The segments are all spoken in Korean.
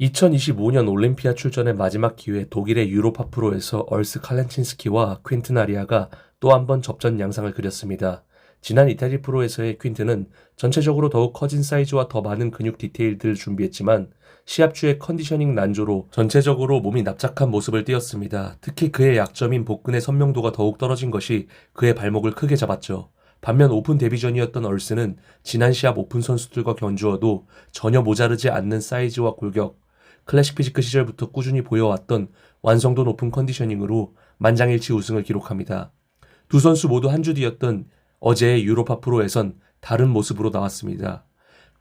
2025년 올림피아 출전의 마지막 기회 독일의 유로파 프로에서 얼스 칼렌친스키와 퀸튼 아리아가 또 한 번 접전 양상을 그렸습니다. 지난 이태리 프로에서의 퀸트는 전체적으로 더욱 커진 사이즈와 더 많은 근육 디테일들을 준비했지만 시합 중의 컨디셔닝 난조로 전체적으로 몸이 납작한 모습을 띄었습니다. 특히 그의 약점인 복근의 선명도가 더욱 떨어진 것이 그의 발목을 크게 잡았죠. 반면 오픈 데뷔전이었던 얼스는 지난 시합 오픈 선수들과 견주어도 전혀 모자르지 않는 사이즈와 골격, 클래식 피지크 시절부터 꾸준히 보여왔던 완성도 높은 컨디셔닝으로 만장일치 우승을 기록합니다. 두 선수 모두 한 주 뒤였던 어제의 유로파 프로에선 다른 모습으로 나왔습니다.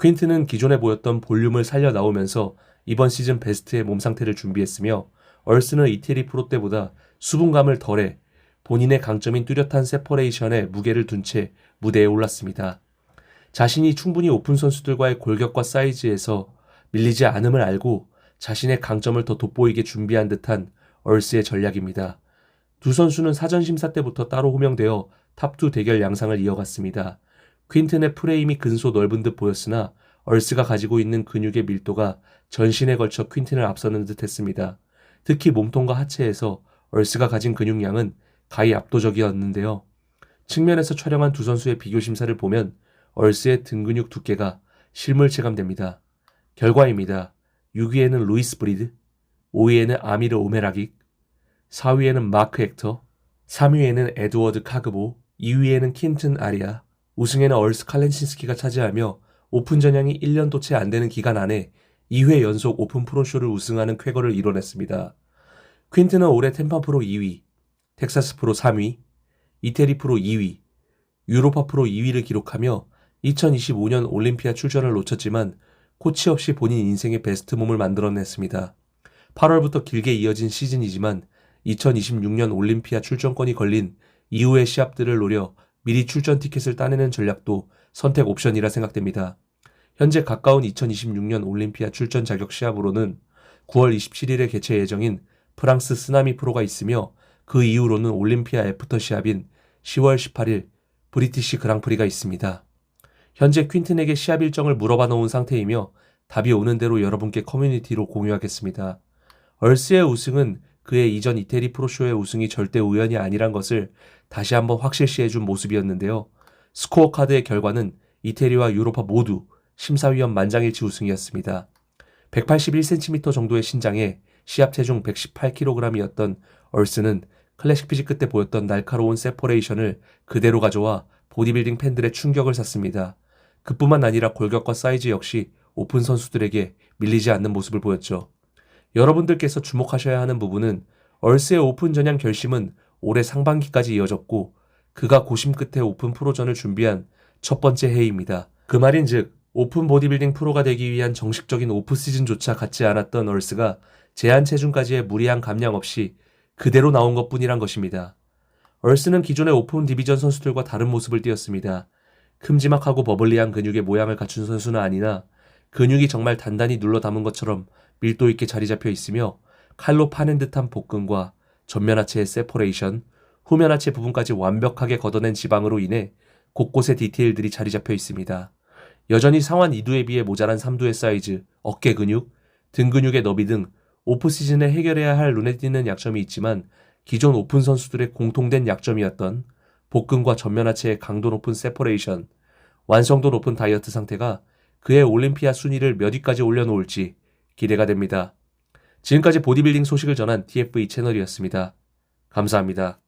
퀸트는 기존에 보였던 볼륨을 살려 나오면서 이번 시즌 베스트의 몸 상태를 준비했으며 얼스는 이태리 프로 때보다 수분감을 덜해 본인의 강점인 뚜렷한 세퍼레이션에 무게를 둔 채 무대에 올랐습니다. 자신이 충분히 오픈 선수들과의 골격과 사이즈에서 밀리지 않음을 알고 자신의 강점을 더 돋보이게 준비한 듯한 얼스의 전략입니다. 두 선수는 사전 심사 때부터 따로 호명되어 탑2 대결 양상을 이어갔습니다. 퀸튼의 프레임이 근소 넓은 듯 보였으나 얼스가 가지고 있는 근육의 밀도가 전신에 걸쳐 퀸튼을 앞서는 듯 했습니다. 특히 몸통과 하체에서 얼스가 가진 근육량은 가히 압도적이었는데요. 측면에서 촬영한 두 선수의 비교 심사를 보면 얼스의 등 근육 두께가 실물 체감됩니다. 결과입니다. 6위에는 루이스 브리드, 5위에는 아미르 오메라긱, 4위에는 마크 헥터, 3위에는 에드워드 카그보, 2위에는 킨튼 아리아, 우승에는 얼스 칼렌신스키가 차지하며 오픈 전향이 1년도 채 안 되는 기간 안에 2회 연속 오픈 프로쇼를 우승하는 쾌거를 이뤄냈습니다. 퀸트는 올해 템파 프로 2위, 텍사스 프로 3위, 이태리 프로 2위, 유로파 프로 2위를 기록하며 2025년 올림피아 출전을 놓쳤지만 코치 없이 본인 인생의 베스트 몸을 만들어냈습니다. 8월부터 길게 이어진 시즌이지만 2026년 올림피아 출전권이 걸린 이후의 시합들을 노려 미리 출전 티켓을 따내는 전략도 선택 옵션이라 생각됩니다. 현재 가까운 2026년 올림피아 출전 자격 시합으로는 9월 27일에 개최 예정인 프랑스 쓰나미 프로가 있으며 그 이후로는 올림피아 애프터 시합인 10월 18일 브리티시 그랑프리가 있습니다. 현재 퀸튼에게 시합 일정을 물어봐 놓은 상태이며 답이 오는 대로 여러분께 커뮤니티로 공유하겠습니다. 얼스의 우승은 그의 이전 이태리 프로쇼의 우승이 절대 우연이 아니란 것을 다시 한번 확실시 해준 모습이었는데요. 스코어 카드의 결과는 이태리와 유로파 모두 심사위원 만장일치 우승이었습니다. 181cm 정도의 신장에 시합 체중 118kg이었던 얼스는 클래식 피지크 때 보였던 날카로운 세퍼레이션을 그대로 가져와 보디빌딩 팬들의 충격을 샀습니다. 그뿐만 아니라 골격과 사이즈 역시 오픈 선수들에게 밀리지 않는 모습을 보였죠. 여러분들께서 주목하셔야 하는 부분은 얼스의 오픈 전향 결심은 올해 상반기까지 이어졌고 그가 고심 끝에 오픈 프로전을 준비한 첫 번째 해입니다. 그 말인즉 오픈 보디빌딩 프로가 되기 위한 정식적인 오프 시즌조차 갖지 않았던 얼스가 제한 체중까지의 무리한 감량 없이 그대로 나온 것뿐이란 것입니다. 얼스는 기존의 오픈 디비전 선수들과 다른 모습을 띄었습니다. 큼지막하고 버블리한 근육의 모양을 갖춘 선수는 아니나 근육이 정말 단단히 눌러 담은 것처럼 밀도 있게 자리 잡혀 있으며 칼로 파낸 듯한 복근과 전면 하체의 세퍼레이션, 후면 하체 부분까지 완벽하게 걷어낸 지방으로 인해 곳곳에 디테일들이 자리 잡혀 있습니다. 여전히 상완 2두에 비해 모자란 3두의 사이즈, 어깨 근육, 등 근육의 너비 등 오프 시즌에 해결해야 할 눈에 띄는 약점이 있지만 기존 오픈 선수들의 공통된 약점이었던 복근과 전면 하체의 강도 높은 세퍼레이션, 완성도 높은 다이어트 상태가 그의 올림피아 순위를 몇 위까지 올려놓을지 기대가 됩니다. 지금까지 보디빌딩 소식을 전한 TFE 채널이었습니다. 감사합니다.